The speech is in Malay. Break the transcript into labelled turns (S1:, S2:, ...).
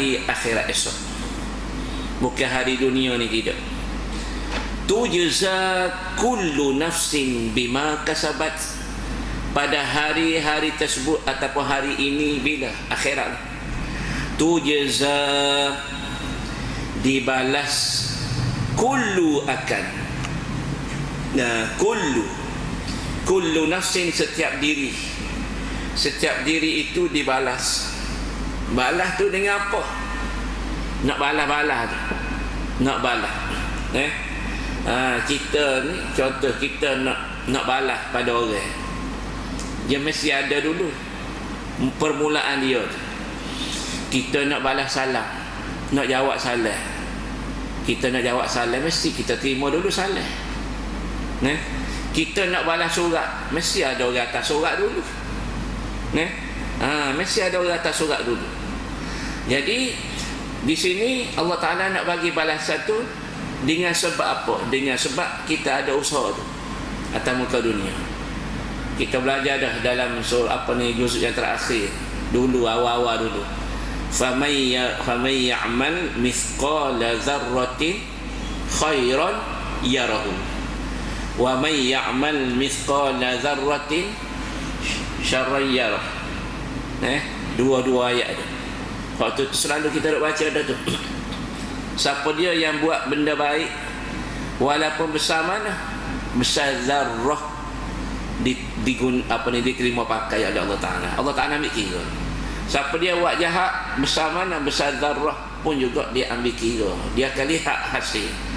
S1: hari akhirat esok. Bukan hari dunia ni tidak. Tujza kullu nafsin bima kasabat. Pada hari-hari tersebut ataupun hari ini bila? Akhirat tujza dibalas kullu akan. Nah kullu. Kullu nafsin setiap diri. Setiap diri itu dibalas balas tu dengan apa? Nak balas-balas tu. Nak balas. Eh? Ha, kita ni contoh kita nak nak balas pada orang. Dia mesti ada dulu permulaan dia tu. Kita nak balas salam nak jawab salam. Kita nak jawab salam mesti kita terima dulu salam. Eh? Kita nak balas surat mesti ada orang atas surat dulu. Eh ha, mesti ada orang atas surat dulu jadi di sini Allah Taala nak bagi balasan tu dengan sebab apa? Dengan sebab kita ada usaha tu atas muka dunia. Kita belajar dah dalam surah apa ni juz yang terakhir dulu awal-awal dulu. Famay ya famay ya'mal mithqala dzarratin khairan yarahu. Wa may ya'mal mithqala dzarratin syarran yarah. Eh, dua-dua ayat tu. Waktu tu selalu kita nak baca ada tu. Siapa dia yang buat benda baik walaupun besar mana? Besar zarrah di, digun apa ni diterima pakai oleh Allah Taala. Allah Taala ambil kira. Siapa dia buat jahat besar mana? Besar zarrah pun juga dia ambil kira. Dia akan lihat hasil.